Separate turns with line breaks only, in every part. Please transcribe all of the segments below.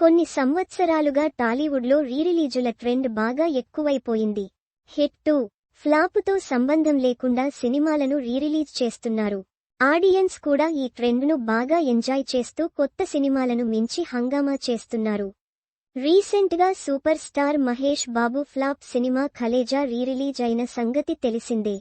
కొన్ని సంవత్సరాలుగా టాలీవుడ్లో రీరిలీజుల ట్రెండ్ బాగా ఎక్కువైపోయింది. హిట్ టూ ఫ్లాపుతో సంబంధం లేకుండా సినిమాలను రీరిలీజ్ చేస్తున్నారు. ఆడియన్స్ కూడా ఈ ట్రెండ్ను బాగా ఎంజాయ్ చేస్తూ కొత్త సినిమాలను మించి హంగామా చేస్తున్నారు. రీసెంట్గా super star Mahesh Babu flop cinema Khaleja rerelease అయిన సంగతి తెలిసిందే.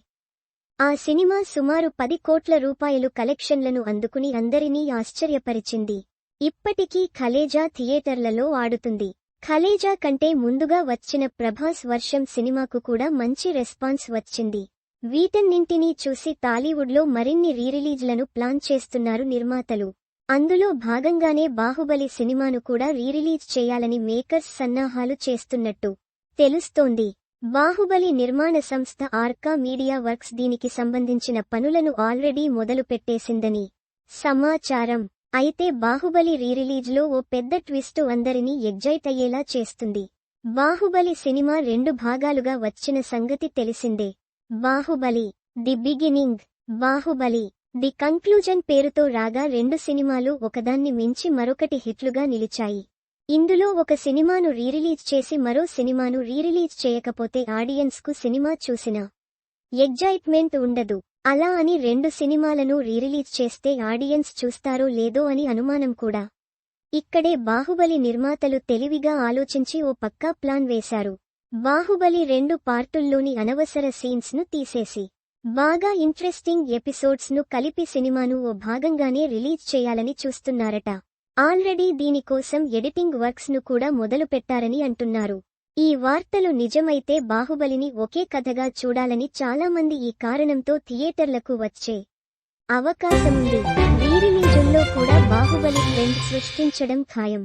ఆ సినిమా సుమారు పది కోట్ల రూపాయలు కలెక్షన్లను అందుకుని అందరినీ ఆశ్చర్యపరిచింది. ఇప్పటికీ ఖలేజా థియేటర్లలో ఆడుతుంది. ఖలేజా కంటే ముందుగా వచ్చిన ప్రభాస్ వర్షం సినిమాకు కూడా మంచి రెస్పాన్స్ వచ్చింది. వీటన్నింటినీ చూసి టాలీవుడ్లో మరిన్ని రీరిలీజ్లను ప్లాన్ చేస్తున్నారు నిర్మాతలు. అందులో భాగంగానే బాహుబలి సినిమాను కూడా రీరిలీజ్ చేయాలని మేకర్స్ సన్నాహాలు చేస్తున్నట్టు తెలుస్తోంది. బాహుబలి నిర్మాణ సంస్థ ఆర్కా మీడియా వర్క్స్ దీనికి సంబంధించిన పనులను ఆల్రెడీ మొదలుపెట్టేసిందని. సమాచారం. అయితే బాహుబలి రీరిలీజ్లో ఓ పెద్ద ట్విస్టు అందరినీ ఎగ్జైట్ అయ్యేలా చేస్తుంది. బాహుబలి సినిమా రెండు భాగాలుగా వచ్చిన సంగతి తెలిసిందే. Baahubali the beginning. Baahubali the conclusion పేరుతో రాగా రెండు సినిమాలు ఒకదాన్ని మించి మరొకటి హిట్లుగా నిలిచాయి. ఇందులో ఒక సినిమాను రీరిలీజ్ చేసి మరో సినిమాను రీరిలీజ్ చేయకపోతే ఆడియన్స్కు సినిమా చూసిన ఎగ్జైట్మెంట్ ఉండదు. అలా అని రెండు సినిమాలను రీరిలీజ్ చేస్తే ఆడియన్స్ చూస్తారో లేదో అని అనుమానం కూడా. ఇక్కడే బాహుబలి నిర్మాతలు తెలివిగా ఆలోచించి ఓ పక్కా ప్లాన్ వేశారు. బాహుబలి రెండు పార్టుల్లోని అనవసర సీన్స్ను తీసేసి బాగా ఇంట్రెస్టింగ్ ఎపిసోడ్స్ను కలిపి సినిమాను ఓ భాగంగానే రిలీజ్ చేయాలని చూస్తున్నారట. ఆల్రెడీ దీనికోసం ఎడిటింగ్ వర్క్స్ను కూడా మొదలుపెట్టారని అంటున్నారు. ఈ వార్తలు నిజమైతే బాహుబలిని ఒకే కథగా చూడాలని చాలామంది ఈ కారణంతో థియేటర్లకు వచ్చే అవకాశముంది. రీరిలీజుల్లో కూడా బాహుబలి ట్రెండ్ సృష్టించడం ఖాయం.